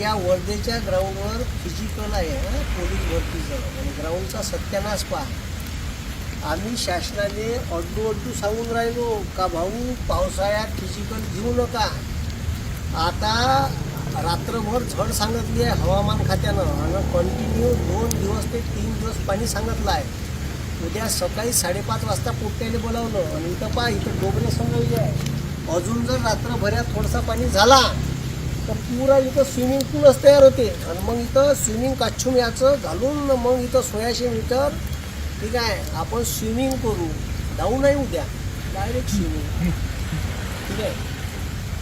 या वर्धेच्या ग्राउंडवर फिजिकल आहे पोलीस भरतीचं आणि ग्राउंडचा सत्यानाश पहा. आम्ही शासनाने अड्डू अड्डू सांगून राहिलो का भाऊ पावसाळ्यात फिजिकल घेऊ नका. आता रात्रभर झड सांगितली आहे हवामान खात्यानं आणि कंटिन्यू दोन दिवस ते तीन दिवस पाणी सांगितलं आहे. उद्या सकाळी साडेपाच वाजता पोट्याने बोलावलं आणि इथं पहा इथं डोबरे सांगवले आहे. अजून जर रात्रभरात थोडासा पाणी झाला तर पुरा इथं स्विमिंग पूलच तयार होते. आणि मग इथं स्विमिंग काच्छूम याचं घालून मग इथं सोळाशे मीटर ठीक आहे आपण स्विमिंग करू. जाऊ नाही उद्या. डायरेक्ट स्विमिंग ठीक आहे?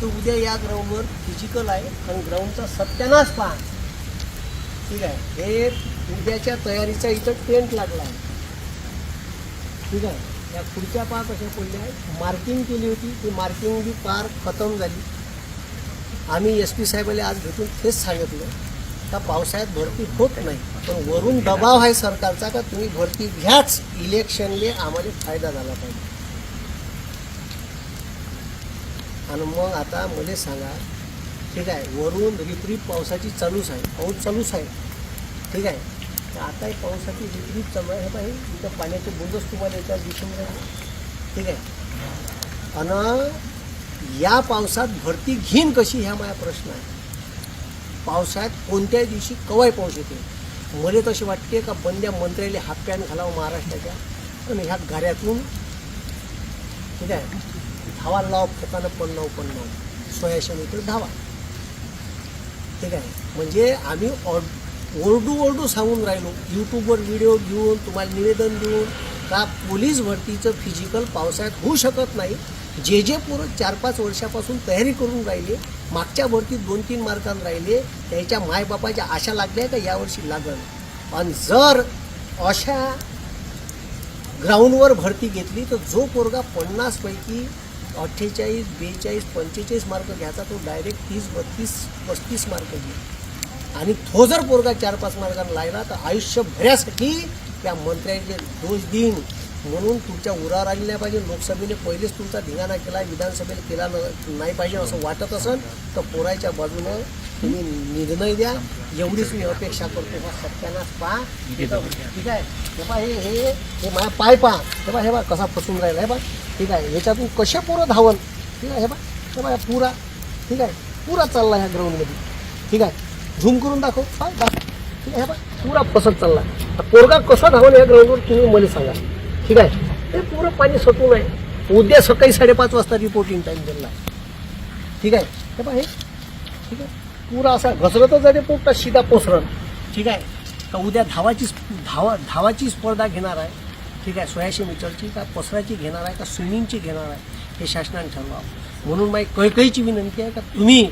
तर उद्या या ग्राउंडवर फिजिकल आहे आणि ग्राउंडचा सत्यानाश पहा. ठीक आहे? हे उद्याच्या तयारीचा इथं टेंट लागला आहे ठीक आहे? या खुर्च्या पाच कशा पडल्या आहेत. मार्किंग केली होती. ती मार्किंग बी पार खतम झाली. आम्ही एस पी साहेबाला आज भेटून तेच सांगितलं का पावसाळ्यात भरती होत नाही पण वरून दबाव आहे सरकारचा का तुम्ही भरती घ्याच? इलेक्शनले आम्हाला फायदा झाला पाहिजे. आणि मग आता मला सांगा ठीक आहे वरून रिपरीप पावसाची चालूच आहे पाऊस चालूच आहे ठीक आहे तर आता एक पावसाची रिपरीप चालू आहे हे पाहिजे इथं पाण्याचे बोंदच तुम्हाला येतात दिसून राहिले ठीक आहे. आणि या पावसात भरती घेईन कशी ह्या माझा प्रश्न आहे. पावसाळ्यात कोणत्याही दिवशी कवाय पाऊस येते मला तसे वाटते का बंद्या मंत्र्याला हाफ पॅन घालावं महाराष्ट्राच्या पण ह्या गाऱ्यातून ठीक आहे धावा लाव फोकानं पन्नाव पन्नाव. सोळाशे मीटर धावा. ठीक आहे म्हणजे आम्ही ऑड ओरडू ओरडू सांगून राहिलो. यूट्यूबवर व्हिडिओ घेऊन तुम्हाला निवेदन देऊन का पोलीस भरतीचं फिजिकल पावसाळ्यात होऊ शकत नाही जे जे पोरं चार पाच वर्षापासून तयारी करून राहिले मागच्या भरतीत दोन तीन मार्कांत राहिले त्याच्या मायबापाच्या आशा लागल्या का यावर्षी लागल? आणि जर अशा ग्राउंडवर भरती घेतली तर जो पोरगा पन्नासपैकी अठ्ठेचाळीस बेचाळीस पंचेचाळीस मार्क घ्यायचा तो डायरेक्ट तीस बत्तीस पस्तीस मार्क घेईल. आणि तो जर पोरगा चार पाच मार्कांना लागला तर आयुष्यभरासाठी त्या मंत्र्याचे दोष देईन. म्हणून तुमच्या उरावर आली नाही पाहिजे लोकसभेने पहिलेच तुमचा धिंगाणा केला विधानसभेला केला नाही पाहिजे असं वाटत असेल तर पोराच्या बाजूनं तुम्ही निर्णय द्या. एवढीच मी अपेक्षा करतो. हा सत्यानाश पहा. इथं- ठीक आहे? हे पहा हे हे हे माझा पाय पहा. हे पहा हे बा कसा फसून राहिला. हे बा ठीक आहे. याच्यातून कसे पोरं धावन? ठीक आहे? हे बा हे बा पुरा. ठीक आहे? पुरा चालला ह्या ग्राउंडमध्ये ठीक आहे? झूम करून दाखव. हा दाखव. ठीक आहे? हे बा पुरा फसत चालला. पोरगा कसा धावून या ग्राउंडवर तुम्ही मला सांगा. ठीक आहे? ते पुरं पाणी सटून आहे. उद्या सकाळी साडेपाच वाजता रिपोर्टिंग टाईम दिला आहे. ठीक आहे? हे पहा हे. ठीक आहे? पुरा असा घसरतच जाते पोटात शिदा पोसरण. ठीक आहे? का उद्या धावाची धावा धावाची स्पर्धा घेणार आहे. ठीक आहे? सोळाशे मीटरची का पसराची घेणार आहे का स्विमिंगची घेणार आहे हे शासनाने ठरवावं. म्हणून माझी कळकळीची विनंती आहे का तुम्ही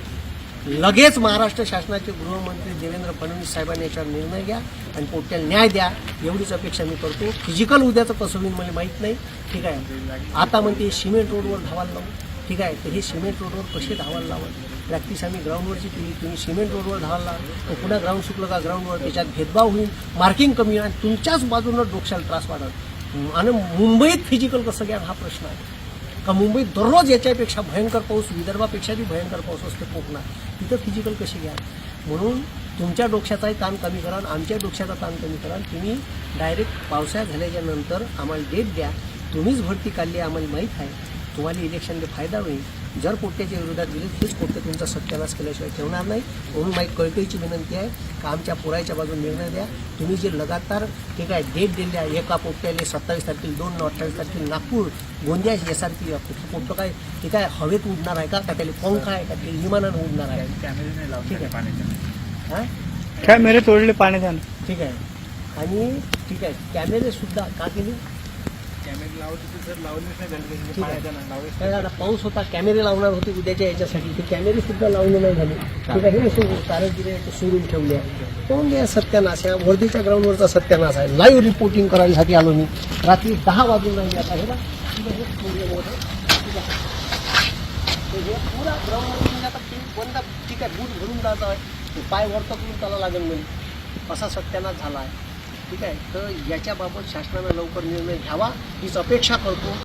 लगेच महाराष्ट्र शासनाचे गृहमंत्री देवेंद्र फडणवीस साहेबांनी याच्यावर निर्णय घ्या आणि पोट्याला न्याय द्या. एवढीच अपेक्षा मी करतो. फिजिकल उद्याचं कसं होईल मला माहीत नाही. ठीक आहे? आता म्हणते सिमेंट रोडवर धावायला लावू. ठीक आहे? तर हे सिमेंट रोडवर कसे धावायला लावत प्रॅक्टिस आम्ही ग्राउंडवरची केली. तुम्ही सिमेंट रोडवर धावायला लावा. पुन्हा ग्राउंड सुटलं का ग्राउंडवर त्याच्यात भेदभाव होईल. मार्किंग कमी आणि तुमच्याच बाजूनं डोक्याला त्रास वाढत आणि मुंबईत फिजिकल कसं घ्या हा प्रश्न आहे. का मुंबईत दररोज याच्यापेक्षा भयंकर पाऊस विदर्भापेक्षाही भयंकर पाऊस असते कोकणात. तिथं फिजिकल कशी घ्या? म्हणून तुमच्या डोक्याचाही ताण कमी करा आमच्या डोक्याचा ताण कमी करा. तुम्ही डायरेक्ट पावसाळ्या झाल्याच्यानंतर आम्हाला डेट द्या. तुम्हीच भरती काढली आहे आम्हाला माहीत आहे. तुम्हाला इलेक्शनला फायदा होईल. जर पोट्याच्या विरोधात गेले हेच पोट्टे तुमचा सत्यानाश केल्याशिवाय ठेवणार नाही. म्हणून माझी कळकळीची विनंती आहे का आमच्या पुरायच्या बाजून निर्णय द्या. तुम्ही जे लगातार ठीक आहे डेट दिली आहे एका पोट्याले सत्तावीस तारखेला दोन अठ्ठावीस तारखेला Nagpur Gondia S R P पोट्ट काय ठीक आहे हवेत उडणार आहे का का त्याला पंख आहे का ते विमानानं उडणार आहे? ठीक आहे. हां? कॅमेरे तोडले पाण्यात ठीक आहे. आणि ठीक आहे. कॅमेरे सुद्धा का केले? ठीक आहे. काय आता पाऊस होता कॅमेरे लावणार होते उद्याच्या याच्यासाठी. ते कॅमेरे सुद्धा लावले नाही झाले. ठीक आहे हे सो- तारगिरे ते सोडून ठेवले आहे. म्हणून या सत्यानाश. या वर्धीच्या ग्राउंडवरचा सत्यानाश आहे. लाईव्ह रिपोर्टिंग करायसाठी आलो मी. रात्री दहा वाजून राहिले आता. हे बा ठीक आहे, हे सूर्य मोठं. ठीक आहे. तर हे पुरा ग्राउंड आता ते बंद. ठीक आहे बूट भरून जायचं आहे. ते पाय वरतं करून त्याला लागेल म्हणजे. असा सत्यानाश झाला आहे. ठीक आहे? तर याच्याबाबत शासनानं लवकर निर्णय घ्यावा हीच अपेक्षा करतो.